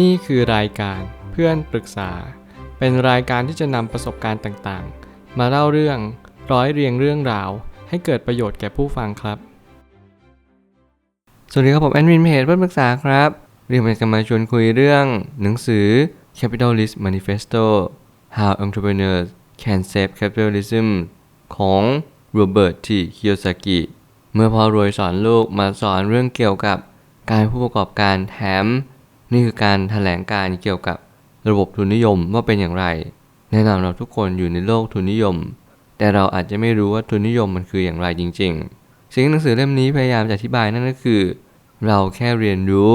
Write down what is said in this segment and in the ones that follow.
นี่คือรายการเพื่อนปรึกษา เป็นรายการที่จะนำประสบการณ์ต่างๆ มาเล่าเรื่องร้อยเรียงเรื่องราว ให้เกิดประโยชน์แก่ผู้ฟังครับ สวัสดีครับผมแอดมินเพจเพื่อนปรึกษาครับเรียนมาจะมาชวนคุยเรื่อง หนังสือ Capitalist Manifesto How Entrepreneurs Can Save Capitalism ของโรเบิร์ตทีคิโยซากิเมื่อพอรวยสอนลูกมาสอนเรื่องเกี่ยวกับการผู้ประกอบการแถม นี่คือการถแถลงการเกี่ยวกับระบบทุนนิยมว่าเป็นอย่างไร แน่นอนเราทุกคนอยู่ในโลกทุนนิยม แต่เราอาจจะไม่รู้ว่าทุนนิยมมันคืออย่างไรจริง ๆ สิ่งหนังสือเล่มนี้พยายามจะอธิบายนั่นก็คือ เราแค่เรียนรู้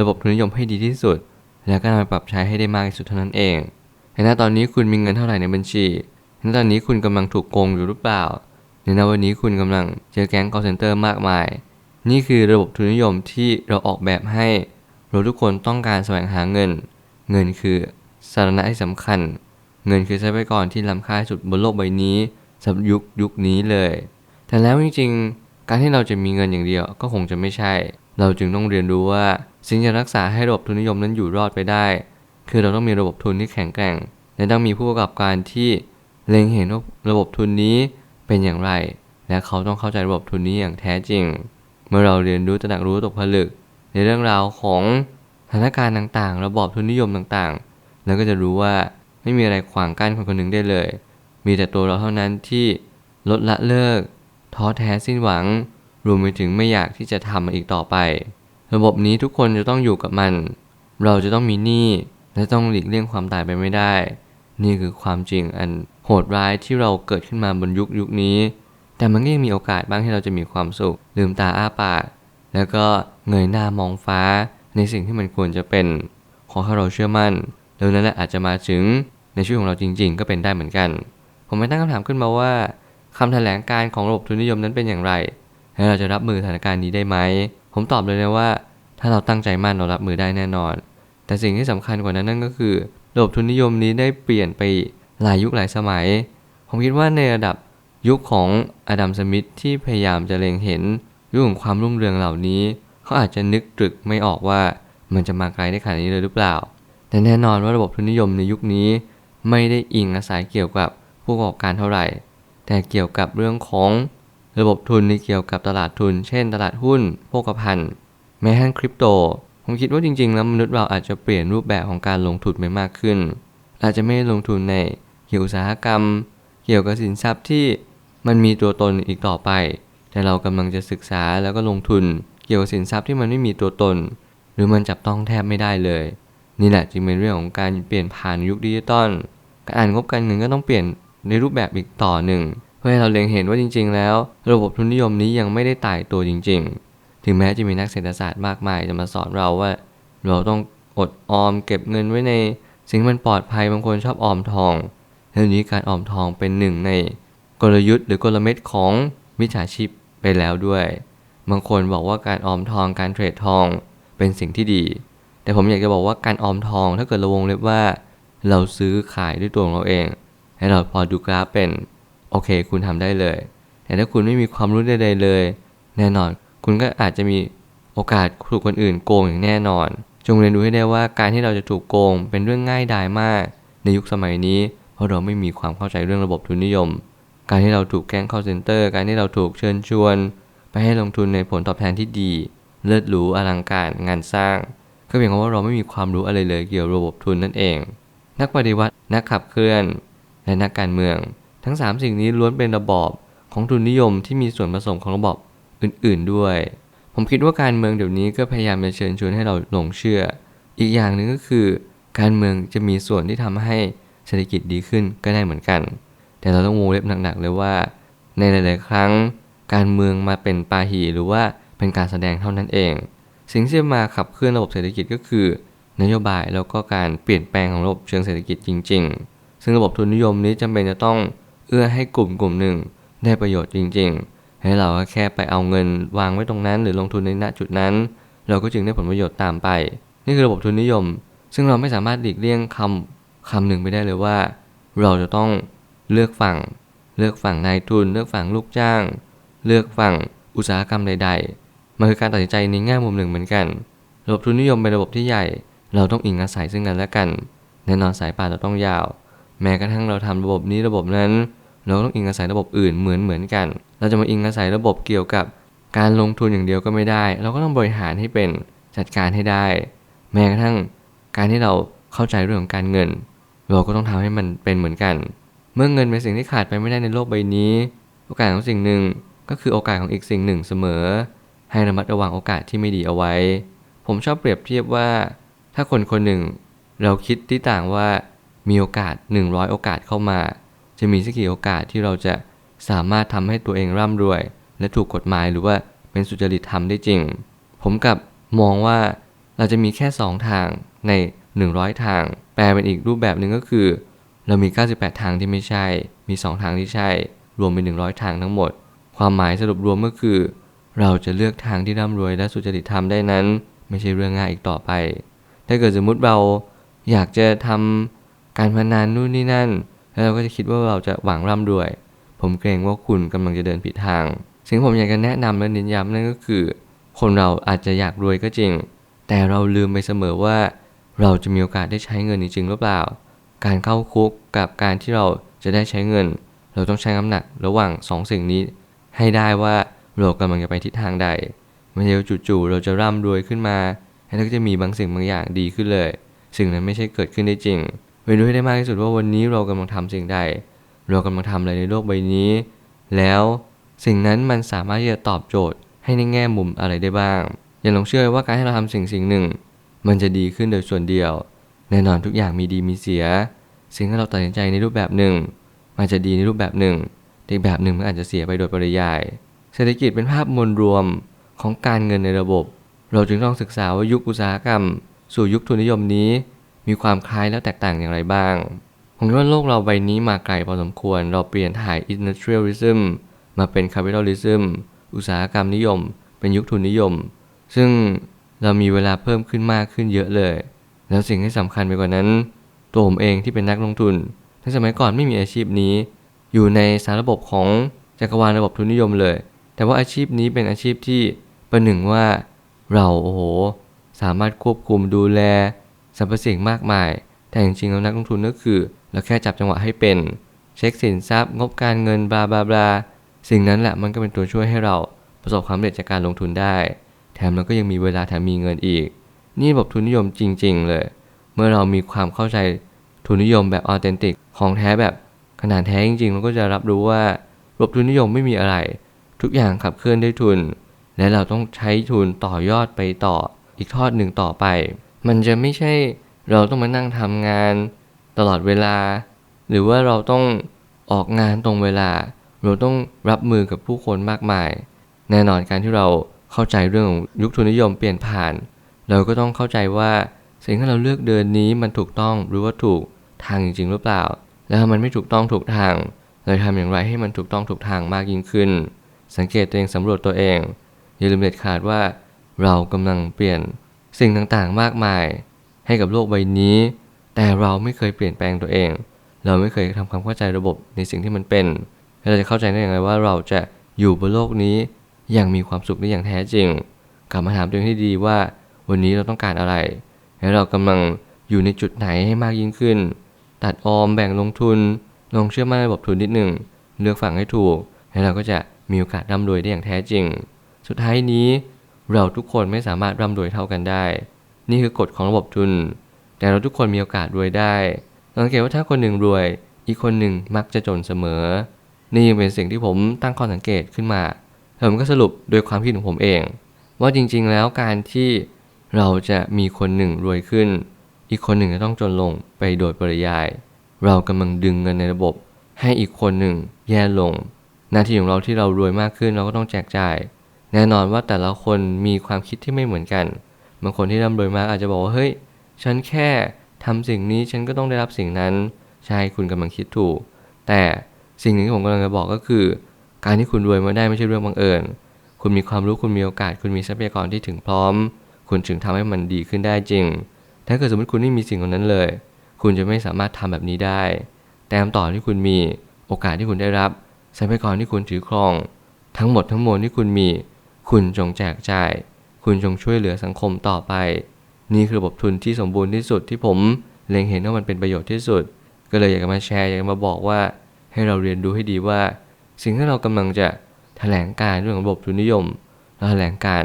ระบบทุนนิยมให้ดีที่สุด แล้วก็นำไปปรับใช้ให้ได้มากที่สุดเท่านั้นเองเห็นว่าตอนนี้คุณมีเงินเท่าไหร่ในบัญชีเห็นว่าตอนนี้คุณกำลังถูกโกงอยู่หรือเปล่าเห็นว่าวันนี้คุณกำลังเจอแก๊ง call center มากมาย นี่คือระบบทุนนิยมที่เราออกแบบให้ เราทุกคนต้องการแสวงหาเงิน เงินคือสาระที่สำคัญ เงินคือทรัพยากรที่ล้ำค่าที่สุดบนโลกใบนี้สำหรับยุคยุคนี้เลย แต่แล้วจริงๆ การที่เราจะมีเงินอย่างเดียวก็คงจะไม่ใช่ เราจึงต้องเรียนรู้ว่าสิ่งที่จะรักษาให้ระบบทุนนิยมนั้นอยู่รอดไปได้ คือเราต้องมีระบบทุนที่แข็งแกร่ง และต้องมีผู้ประกอบการที่เล็งเห็นว่าระบบทุนนี้เป็นอย่างไร และเขาต้องเข้าใจระบบทุนนี้อย่างแท้จริง เมื่อเราเรียนรู้ตระหนักรู้ตกผลึก ในเรื่องราวของสถานการณ์ต่างๆ ระบอบทุนนิยมต่างๆ แล้วก็จะรู้ว่าไม่มีอะไรขวางกั้นคนคนหนึ่งได้เลย มีแต่ตัวเราเท่านั้นที่ลดละเลิก ท้อแท้สิ้นหวัง รวมไปถึงไม่อยากที่จะทำมันอีกต่อไป ระบบนี้ทุกคนจะต้องอยู่กับมัน เราจะต้องมีหนี้และต้องหลีกเลี่ยงความตายไปไม่ได้ นี่คือความจริงอันโหดร้ายที่เราเกิดขึ้นมาบนยุคยุคนี้ แต่มันก็ยังมีโอกาสบ้างที่เราจะมีความสุข ลืมตาอ้าปาก แล้วก็เงยหน้ามองฟ้าในสิ่งที่มันควรจะเป็น ขอให้เราเชื่อมั่นแล้วนั้นแหละอาจจะมาถึงในชีวิตของเราจริง ๆ ก็เป็นได้เหมือนกัน ผมไม่ตั้งคำถามขึ้นมาว่าคำแถลงการของระบบทุนนิยมนั้นเป็นอย่างไร และเราจะรับมือสถานการณ์นี้ได้ไหม ผมตอบเลยนะว่า ถ้าเราตั้งใจมั่นเรารับมือได้แน่นอน แต่สิ่งที่สำคัญกว่านั้นนั่นก็คือระบบทุนนิยมนี้ได้เปลี่ยนไปหลายยุคหลายสมัย ผมคิดว่าในระดับยุคของอดัมสมิธที่พยายามจะเล็งเห็น ยุคของความรุ่งเรืองเหล่านี้ เขาอาจจะนึกตรึกไม่ออกว่ามันจะมาไกลได้ขนาดนี้เลยหรือเปล่า แต่แน่นอนว่าระบบทุนนิยมในยุคนี้ ไม่ได้อิงอาศัยเกี่ยวกับผู้ประกอบการเท่าไหร่ แต่เกี่ยวกับเรื่องของระบบทุนในเกี่ยวกับตลาดทุน เช่น ตลาดหุ้นโภคภัณฑ์แม้ทั้งคริปโต ผมคิดว่าจริงๆ แล้วมนุษย์เราอาจจะเปลี่ยนรูปแบบของการลงทุนไปมากขึ้น อาจจะไม่ลงทุนในเกี่ยวอุตสาหกรรม เกี่ยวกับสินทรัพย์ที่มันมีตัวตนอีกต่อไป แต่เรากำลังจะศึกษาแล้วก็ลงทุนเกี่ยวกับสินทรัพย์ที่มันไม่มีตัวตน หรือมันจับต้องแทบไม่ได้เลย นี่แหละจึงเป็นเรื่องของการเปลี่ยนผ่านยุคดิจิตอลการอ่านงบการเงินก็ต้องเปลี่ยนในรูปแบบอีกต่อหนึ่ง เพื่อให้เราเล็งเห็นว่าจริง ๆ แล้ว ระบบทุนนิยมนี้ยังไม่ได้ตายตัวจริง ๆ ถึงแม้จะมีนักเศรษฐศาสตร์มากมายจะมาสอนเราว่า เราต้องอดออมเก็บเงินไว้ใน สิ่งมันปลอดภัยบางคนชอบออมทองแล้วนี้การออมทองเป็นหนึ่งในกลยุทธ์หรือกลเม็ดของมิจฉาชีพ ไปแล้วด้วย บางคนบอกว่าการออมทองการเทรดทองเป็นสิ่งที่ดี แต่ผมอยากจะบอกว่าการออมทองถ้าเกิดเราวงเล็บว่า เราซื้อขายด้วยตัวของเราเอง ให้เราพอดูกราฟเป็นโอเค คุณทำได้เลย แต่ถ้าคุณไม่มีความรู้ใดๆเลย แน่นอนคุณก็อาจจะมีโอกาสถูกคนอื่นโกงอย่างแน่นอน จงเรียนรู้ให้ได้ว่าการที่เราจะถูกโกงเป็นเรื่องง่ายดายมาก ในยุคสมัยนี้เพราะเราไม่มีความเข้าใจเรื่องระบบทุนนิยม การที่เราถูกแก๊ง call center การที่เราถูกเชิญชวน ไปให้ลงทุนในผลตอบแทนที่ดี เลิศหรูอลังการงานสร้าง ก็เพียงเพราะว่าเราไม่มีความรู้อะไรเลยเกี่ยวกับระบบทุนนั่นเอง นักปฏิวัตินักขับเคลื่อน และนักการเมือง ทั้ง 3 สิ่งนี้ล้วนเป็นระบอบของทุนนิยมที่มีส่วนผสมของระบอบอื่น ๆด้วย ผมคิดว่าการเมืองเดี๋ยวนี้ก็พยายามจะเชิญชวนให้เราหลงเชื่อ อีกอย่างหนึ่งก็คือ การเมืองจะมีส่วนที่ทำให้เศรษฐกิจดีขึ้นก็ได้เหมือนกัน แต่เราต้องวงเล็บหนักๆเลยว่า ในหลาย ๆ ครั้ง การเมืองมาเป็นปาหีหรือว่าเป็นการแสดงเท่านั้นเอง สิ่งที่มาขับเคลื่อนระบบเศรษฐกิจก็คือ นโยบายแล้วก็การเปลี่ยนแปลงของระบบเชิงเศรษฐกิจจริง ๆ ซึ่งระบบทุนนิยมนี้จำเป็นจะต้องเอื้อให้กลุ่มกลุ่มหนึ่ง ได้ประโยชน์จริง ๆ ให้เราก็แค่ไปเอาเงินวางไว้ตรงนั้น หรือลงทุนในณจุดนั้น เราก็จึงได้ผลประโยชน์ตามไป นี่คือระบบทุนนิยม ซึ่งเราไม่สามารถหลีกเลี่ยงคำคำหนึ่งไปได้เลยว่า เราจะต้อง เลือกฝั่ง เลือกฝั่งนายทุน เลือกฝั่งลูกจ้าง เลือกฝั่งอุตสาหกรรมใด ๆ มันคือการตัดสินใจในแง่มุมหนึ่งเหมือนกัน ระบบทุนนิยมเป็นระบบที่ใหญ่ เราต้องอิงอาศัยซึ่งกันและกัน แน่นอนสายป่านเราต้องยาว แม้กระทั่งเราทำระบบนี้ระบบนั้น เราต้องอิงอาศัยระบบอื่นเหมือนเหมือนกัน เราจะมาอิงอาศัยระบบเกี่ยวกับ การลงทุนอย่างเดียวก็ไม่ได้ เราก็ต้องบริหารให้เป็น จัดการให้ได้ แม้กระทั่งการที่เราเข้าใจเรื่องของการเงิน เราก็ต้องทำให้มันเป็นเหมือนกัน เมื่อเงินเป็นสิ่งที่ขาดไปไม่ได้ในโลกใบนี้ โอกาสของสิ่งหนึ่งก็คือโอกาสของอีกสิ่งหนึ่งเสมอ ให้ระมัดระวังโอกาสที่ไม่ดีเอาไว้ ผมชอบเปรียบเทียบว่า ถ้าคนคนหนึ่ง เราคิดที่ต่างว่ามีโอกาส 100 โอกาสเข้ามา จะมีสักกี่โอกาสที่เราจะสามารถทำให้ตัวเองร่ำรวย และถูกกฎหมายหรือว่าเป็นสุจริตทำได้จริง ผมกับมองว่าเราจะมีแค่ 2 ทางใน 100 ทาง แปลเป็นอีกรูปแบบหนึ่งก็คือ เรามี 98 ทางที่ไม่ใช่ มี 2 ทางที่ใช่ รวมเป็น 100 ทางทั้งหมด ความหมายสรุปรวมก็คือ เราจะเลือกทางที่ร่ำรวยและสุจริตทำได้นั้น ไม่ใช่เรื่องง่ายอีกต่อไป ถ้าเกิดสมมุติเราอยากจะทำการพนันนู่นนี่นั่น แล้วเราก็จะคิดว่าเราจะหวังร่ำรวย ผมเกรงว่าคุณกำลังจะเดินผิดทาง สิ่งผมอยากจะแนะนำและเน้นย้ำนั่นก็คือ คนเราอาจจะอยากรวยก็จริง แต่เราลืมไปเสมอว่า เราจะมีโอกาสได้ใช้เงินจริงหรือเปล่า การเข้าคุกกับการที่เราจะได้ใช้เงิน เราต้องใช้น้ำหนักระหว่างสองสิ่งนี้ ให้ได้ว่าเรากำลังจะไปทิศทางใดไม่ใช่ว่าจู่ๆเราจะร่ำรวยขึ้นมาแล้วก็จะมีบางสิ่งบางอย่างดีขึ้นเลย สิ่งนั้นไม่ใช่เกิดขึ้นได้จริงไปดูให้ได้มากที่สุดว่าวันนี้เรากำลังทำสิ่งใด เรากำลังทำอะไรในโลกใบนี้ แล้วสิ่งนั้นมันสามารถที่จะตอบโจทย์ให้ในแง่มุมอะไรได้บ้าง อย่าหลงเชื่อว่าการที่เราทำสิ่งสิ่งหนึ่ง มันจะดีขึ้นโดยส่วนเดียว แน่นอนทุกอย่างมีดีมีเสีย สิ่งที่เราตัดสินใจในรูปแบบหนึ่งมันจะดีในรูปแบบหนึ่งแต่อีกแบบหนึ่งมันอาจจะเสียไปโดยปริยาย เศรษฐกิจเป็นภาพมวลรวมของการเงินในระบบ เราจึงต้องศึกษาว่ายุคอุตสาหกรรม สู่ยุคทุนนิยมนี้ มีความคล้ายและแตกต่างอย่างไรบ้างผมคิดว่าโลกเราใบนี้มาไกลพอสมควร เราเปลี่ยนถ่าย industrialism มาเป็น capitalism อุตสาหกรรมนิยม เป็นยุคทุนนิยม ซึ่งเรามีเวลาเพิ่มขึ้นมากขึ้นเยอะเลย แล้วสิ่งที่สำคัญไปกว่านั้น ตัวผมเองที่เป็นนักลงทุนในสมัยก่อนไม่มีอาชีพนี้ อยู่ในสารระบบของจักรวาลระบบทุนนิยมเลย แต่ว่าอาชีพนี้เป็นอาชีพที่ประหนึ่งว่าเราโอ้โห สามารถควบคุมดูแลสรรพสิ่งมากมาย แต่จริงๆแล้วนักลงทุนก็คือ เราแค่จับจังหวะให้เป็น เช็คสินทรัพย์ งบการเงินบลาบลาบลาสิ่งนั้นแหละมันก็เป็นตัวช่วยให้เราประสบความสำเร็จจากการลงทุนได้ แถมเราก็ยังมีเวลาแถมมีเงินอีก นี่ระบบทุนนิยมจริง ๆ เลย เมื่อเรามีความเข้าใจทุนนิยมแบบออเทนติกของแท้แบบขนาดแท้จริงๆเราก็จะรับรู้ว่าระบบทุนนิยมไม่มีอะไร ทุกอย่างขับเคลื่อนด้วยทุน และเราต้องใช้ทุนต่อยอดไปต่ออีกทอดหนึ่งต่อไป มันจะไม่ใช่เราต้องมานั่งทำงานตลอดเวลา หรือว่าเราต้องออกงานตรงเวลา เราต้องรับมือกับผู้คนมากมาย แน่นอนการที่เราเข้าใจเรื่องของยุคทุนนิยมเปลี่ยนผ่าน เราก็ต้องเข้าใจว่าสิ่งที่เราเลือกเดินนี้มันถูกต้องหรือว่าถูกทางจริงหรือเปล่า แล้วมันไม่ถูกต้องถูกทาง เราทำอย่างไรให้มันถูกต้องถูกทางมากยิ่งขึ้น สังเกตตัวเองสำรวจตัวเอง อย่าลืมเด็ดขาดว่า เรากำลังเปลี่ยนสิ่งต่างๆมากมาย ให้กับโลกใบนี้ แต่เราไม่เคยเปลี่ยนแปลงตัวเอง เราไม่เคยทำความเข้าใจระบบในสิ่งที่มันเป็นเราจะเข้าใจได้อย่างไรว่าเราจะอยู่บนโลกนี้อย่างมีความสุขได้อย่างแท้จริง กลับมาถามตัวเองให้ดีว่า วันนี้เราต้องการอะไร และเรากำลังอยู่ในจุดไหนให้มากยิ่งขึ้น ตัดออมแบ่งลงทุนลองเชื่อมั่นระบบทุนนิดหนึ่ง เลือกฝั่งให้ถูก แล้เราก็จะมีโอกาสร่ำรวยได้อย่างแท้จริง สุดท้ายนี้ เราทุกคนไม่สามารถร่ำรวยเท่ากันได้ นี่คือกฎของระบบทุน แต่เราทุกคนมีโอกาสรวยได้สังเกตว่าถ้าคนหนึ่งรวย อีกคนหนึ่งมักจะจนเสมอ นี่ยังเป็นสิ่งที่ผมตั้งข้อสังเกตขึ้นมาผมก็สรุปโดยความคิดของผมเอง ว่าจริงๆแล้วการที่ เราจะมีคนหนึ่งรวยขึ้น อีกคนหนึ่งจะต้องจนลงไปโดยปริยาย เรากำลังดึงเงินในระบบ ให้อีกคนหนึ่งแย่ลง หน้าที่ของเราที่เรารวยมากขึ้นเราก็ต้องแจกจ่าย แน่นอนว่าแต่ละคนมีความคิดที่ไม่เหมือนกัน บางคนที่ร่ำรวยมากอาจจะบอกว่าเฮ้ย ฉันแค่ทำสิ่งนี้ฉันก็ต้องได้รับสิ่งนั้น ใช่คุณกำลังคิดถูก แต่สิ่งหนึ่งที่ผมกำลังจะบอกก็คือ การที่คุณรวยมาได้ไม่ใช่เรื่องบังเอิญ คุณมีความรู้คุณมีโอกาส คุณมีทรัพยากรที่ถึงพร้อม คุณถึงทำให้มันดีขึ้นได้จริง ถ้าเกิดสมมติคุณไม่มีสิ่งเหล่านั้นเลย คุณจะไม่สามารถทำแบบนี้ได้ แต้มต่อที่คุณมี โอกาสที่คุณได้รับ ทรัพยากรที่คุณถือครอง ทั้งหมดทั้งมวลที่คุณมี คุณจงแจกจ่าย คุณจงช่วยเหลือสังคมต่อไป นี่คือระบบทุนที่สมบูรณ์ที่สุดที่ผมเล็งเห็นว่ามันเป็นประโยชน์ที่สุด ก็เลยอยากจะมาแชร์อยากจะมาบอกว่า ให้เราเรียนรู้ให้ดีว่า สิ่งที่เรากำลังจะแถลงการเรื่องระบบทุนนิยมและแถลงการ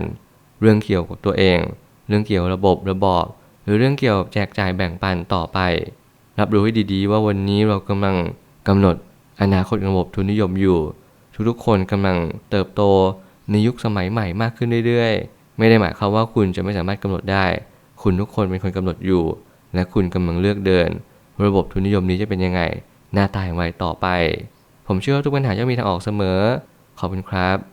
เรื่องเกี่ยวกับตัวเอง เรื่องเกี่ยวระบบระบอบ หรือเรื่องเกี่ยวกับแจกจ่ายแบ่งปันต่อไป รับรู้ให้ดีๆ ว่าวันนี้เรากำลังกำหนดอนาคตระบบทุนนิยมอยู่ ทุกๆคนกำลังเติบโตในยุคสมัยใหม่มากขึ้นเรื่อยๆ ไม่ได้หมายความว่าคุณจะไม่สามารถกำหนดได้ คุณทุกคนเป็นคนกำหนดอยู่ และคุณกำลังเลือกเดิน ระบบทุนนิยมนี้จะเป็นยังไง หน้าตาอย่างไรต่อไป ผมเชื่อว่าทุกปัญหาจะมีทางออกเสมอ ขอบคุณครับ